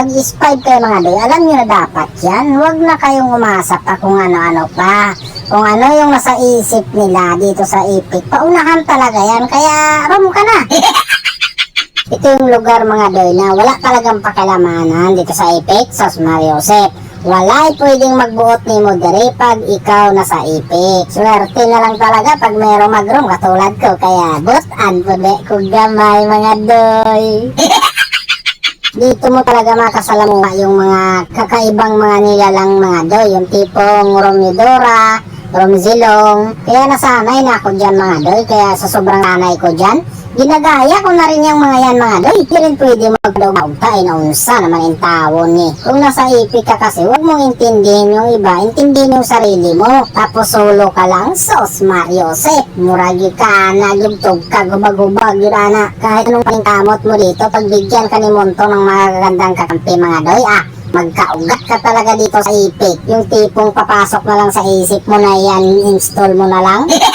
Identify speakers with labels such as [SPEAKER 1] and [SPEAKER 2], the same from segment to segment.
[SPEAKER 1] pag is 5 kayo mga doy, alam nyo na dapat yan. Huwag na kayong umasa pa kung ano-ano pa. Kung ano yung nasa isip nila dito sa ipik. Paunahan talaga yan, kaya ram ka na. Ito yung lugar mga doy na wala talagang pakilamanan dito sa ipik sa Mario Joseph. Walay pwedeng magbuot ni mo pag ikaw nasa ipik. Swerte na lang talaga pag mayroong magrom katulad ko. Kaya butan po de kung gamay mga doy. Dito mo talaga makasalamuha yung mga kakaibang mga nilalang mga doy. Yung tipong Romidora, Romzilong. Kaya nasanay na ako dyan mga doy. Kaya sa sobrang nanay ko dyan, ginagaya ko na rin yung mga yan mga doy. Hindi rin pwede magdaugtay na unsa naman yung tawon ni. Kung nasa ipik ka kasi, huwag mong intindihin yung iba. Intindihin yung sarili mo. Tapos solo ka lang, sos Mario Sep. Muragi ka na, lugtog ka, gubag-gubag, yun ana. Kahit anong paningkamot mo dito, pagbigyan ka ni Monto ng mga gagandang kakampi mga doy, ah, magkaugat ka talaga dito sa ipik. Yung tipong papasok na lang sa isip mo na yan, install mo na lang.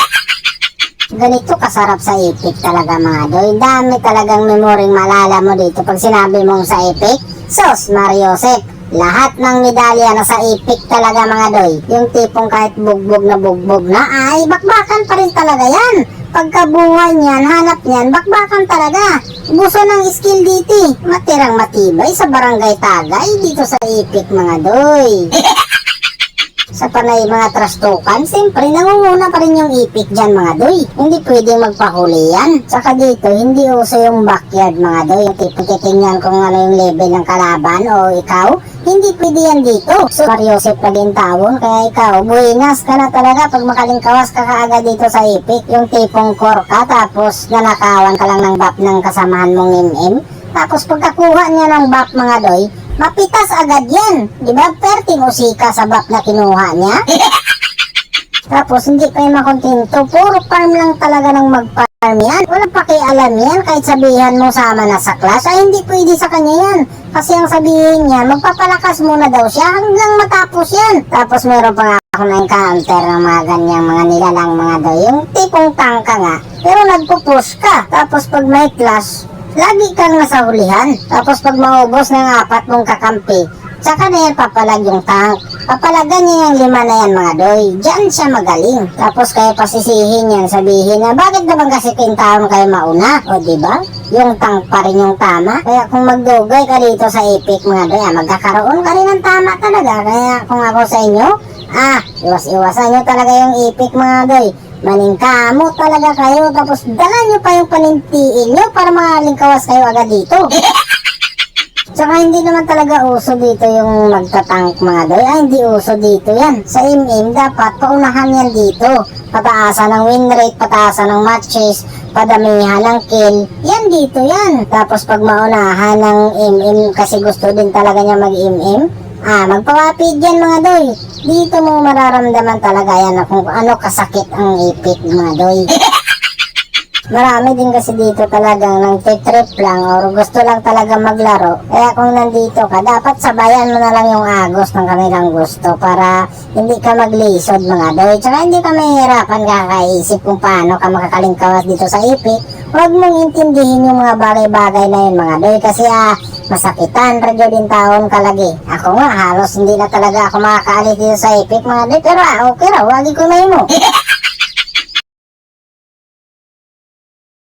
[SPEAKER 1] Ganito kasarap sa ipik talaga mga doy. Dami talagang memoring malala mo dito pag sinabi mong sa ipik. Sos, Mario Sep. Lahat ng medalya na sa ipik talaga mga doy. Yung tipong kahit bugbog na bugbog na ay bakbakan pa rin talaga yan. Pagkabuhay niyan, hanap niyan, bakbakan talaga. Gusto ng skill dito. Matirang matibay sa barangay Tagay dito sa ipik mga doy. sa panay mga trastukan, siyempre nangunguna pa rin yung ipik dyan mga doy. Hindi pwedeng magpahuli yan. Saka dito, hindi uso yung backyard mga doy. Titingnan kung ano yung level ng kalaban o ikaw. Hindi pwede yan dito. So, Mariosep na din tawon. Kaya ikaw, buinas ka na talaga pag makalingkawas ka kaagad dito sa ipik. Yung tipong core ka, tapos nanakawan ka lang ng bap ng kasamahan mong MM. Tapos pagkakuha niya ng bap mga doy, mapitas agad yan. Di ba? Perting usika sa bap na kinuha niya. Tapos hindi pa yung makontento. Puro farm lang talaga ng mag-farm yan. Walang pakialam yan. Kahit sabihan mo sama na sa class, ay hindi pwede sa kanya yan. Kasi ang sabihin niya, magpapalakas muna daw siya hanggang matapos yan. Tapos meron pa nga ako na-encounter ng mga ganyang mga nilalang mga daw. Yung tipong tangka nga. Pero nagpo-push ka. Tapos pag may class, lagi kang nasa hulihan. Tapos pag maubos ng apat mong kakampi, Tsaka na yan papalag yung tank. Papalagan niya yung lima na yan mga doy. Diyan siya magaling. Tapos kayo pasisihin yan, sabihin na bakit naman kasi kintaon kayo mauna? O ba? Yung tank pa rin yung tama. Kaya kung magdugay ka dito sa epic mga doy, ah, magkakaroon ka rin ng tama talaga. Kaya kung ako sa inyo, ah, iwas-iwasan nyo talaga yung epic mga doy. Maningkamo talaga kayo tapos dala nyo pa yung panintiin nyo para malingkawas kayo agad dito. Tsaka hindi naman talaga uso dito yung magtatank mga doy. Ay, hindi uso dito yan. Sa MM, dapat paunahan yan dito. Pataasan ng win rate, pataasan ng matches, padamihan ng kill. Yan dito yan. Tapos pag maunahan ng MM, kasi gusto din talaga niya mag-MM, ah, magpawapid yan mga doy. Dito mo mararamdaman talaga yan na kung ano kasakit ang ipit mga doy. Marami din kasi dito talagang nang trip lang or gusto lang talaga maglaro. Kaya kung nandito ka, dapat sabayan mo na lang yung agos ng kanilang gusto para hindi ka maglisod mga doy. Tsaka hindi ka mahihirapan kakaisip kung paano ka makakalingkawas dito sa ipik. Huwag mong intindihin yung mga bagay-bagay na yun mga doy kasi ah, masakitan, radyo din taon kalagi. Ako nga, halos hindi na talaga ako makakaalis dito sa ipik mga doy. Pero ah, okay raw, wagi ko na mo.